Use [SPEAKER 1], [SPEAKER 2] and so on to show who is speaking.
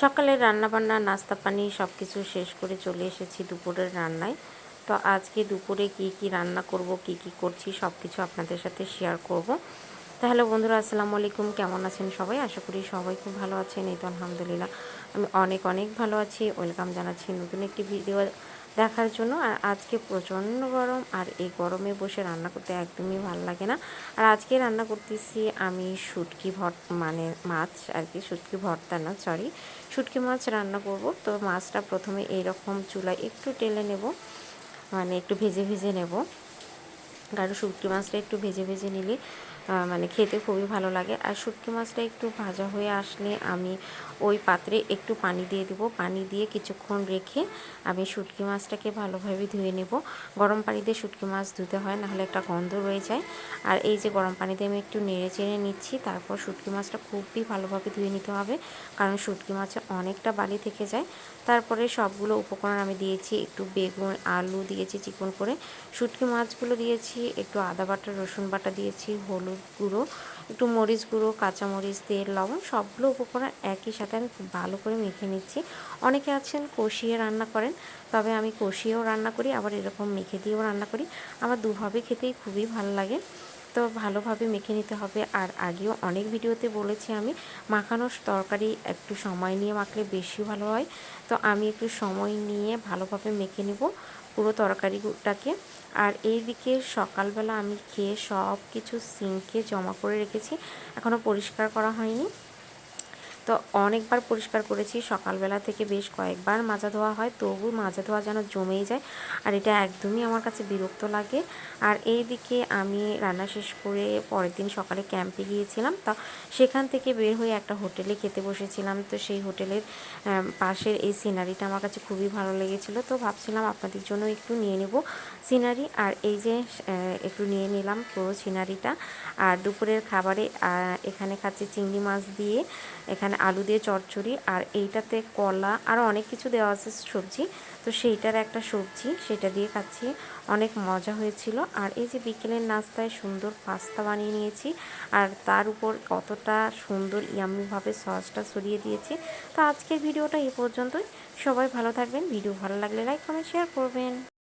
[SPEAKER 1] সকালে রান্নাবান্না, নাস্তা পানি সব কিছু শেষ করে চলে এসেছি দুপুরের রান্নায়। তো আজকে দুপুরে কি কি রান্না করব, কি কি করছি সব কিছু আপনাদের সাথে শেয়ার করব। তাহলে বন্ধুরা, আসসালামু আলাইকুম। কেমন আছেন সবাই? আশা করি সবাই খুব ভালো আছেন। এই তো আলহামদুলিল্লাহ, আমি অনেক অনেক ভালো আছি। ওয়েলকাম জানাচ্ছি নতুন একটি ভিডিও দেখার জন্য। আর আজকে প্রচণ্ড গরম, আর এই গরমে বসে রান্না করতে একদমই ভালো লাগে না। আর আজকে রান্না করতেছি আমি শুটকি ভট মানে মাছ আর কি, শুটকি ভর্তা না সরি শুটকি মাছ রান্না করব। তো মাছটা প্রথমে এইরকম চুলায় একটু টেলে নেব মানে একটু ভেজে ভেজে নেব। কারণ শুটকি মাছটা একটু ভেজে ভেজে নিলে মানে খেতে খুবই ভালো লাগে। আর শুটকি মাছটা একটু ভাজা হয়ে আসলে আমি ওই পাত্রে একটু পানি দিয়ে দেবো। পানি দিয়ে কিছুক্ষণ রেখে আমি শুটকি মাছটাকে ভালোভাবে ধুয়ে নেব। গরম পানি দিয়ে শুটকি মাছ ধুতে হয়, নাহলে একটা গন্ধ রয়ে যায়। আর এই যে গরম পানিতে আমি একটু নেড়ে চেড়ে নিচ্ছি, তারপর শুটকি মাছটা খুবই ভালোভাবে ধুয়ে নিতে হবে। কারণ শুটকি মাছে অনেকটা বালি থেকে যায়। তারপরে সবগুলো উপকরণ আমি দিয়েছি, একটু বেগুন, আলু দিয়েছি চিকন করে। শুটকি মাছগুলো দিয়েছি একটু আদা বাটা, রসুন বাটা দিয়েছি, হলুদ গুঁড়ো, একটু মরিচ গুঁড়ো, কাঁচামরিচ, তেল, লবণ, সবগুলো উপকরণ একই সাথে আমি খুব ভালো করে মেখে নিচ্ছি। অনেকে আছেন কষিয়ে রান্না করেন, তবে আমি কষিয়েও রান্না করি, আবার এরকম মেখে দিয়েও রান্না করি। আমার দুভাবে খেতেই খুবই ভালো লাগে। তো ভালোভাবে মেখে নিতে হবে। আর আগেও অনেক ভিডিওতে বলেছি আমি, মাখানোর তরকারি একটু সময় নিয়ে মাখলে বেশি ভালো হয়। তো আমি একটু সময় নিয়ে ভালোভাবে মেখে নেব পুরো তরকারিটাকে। আর এই দিকে সকালবেলা আমি খেয়ে সব কিছু সিঙ্কে জমা করে রেখেছি। এখনও পরিষ্কার করা হয়নি। তো অনেকবার পরিষ্কার করেছি। সকালবেলা থেকে বেশ কয়েকবার মাজা ধোয়া হয়, তবু মাজা ধোয়া যেন জমেই যায়। আর এটা একদমই আমার কাছে বিরক্ত লাগে। আর এই দিকে আমি রান্না শেষ করে পরের দিন সকালে ক্যাম্পে গিয়েছিলাম। তা সেখান থেকে বের হয়ে একটা হোটেলে খেতে বসেছিলাম। তো সেই হোটেলের পাশের এই সিনারিটা আমার কাছে খুবই ভালো লেগেছিল। তো ভাবছিলাম আপনাদের জন্য একটু নিয়ে নেব সিনারি আর এই যে একটু নিয়ে নিলাম পুরো সিনারিটা আর দুপুরের খাবারে এখানে খাচ্ছি চিংড়ি মাছ দিয়ে। এখানে আলু দিয়ে চচ্চড়ি, আর এইটাতে কলা আরও অনেক কিছু দেওয়া আছে সবজি। তো সেইটার একটা সবজি, সেটা দিয়ে খাচ্ছি। অনেক মজা হয়েছিল। আর এই যে বিকেলের নাস্তায় সুন্দর পাস্তা বানিয়ে নিয়েছি, আর তার উপর কতটা সুন্দর ইয়ামিভাবে সসটা সরিয়ে দিয়েছি। তো আজকের ভিডিওটা এ পর্যন্তই। সবাই ভালো থাকবেন। ভিডিও ভালো লাগলে লাইক, কমেন্ট, শেয়ার করবেন।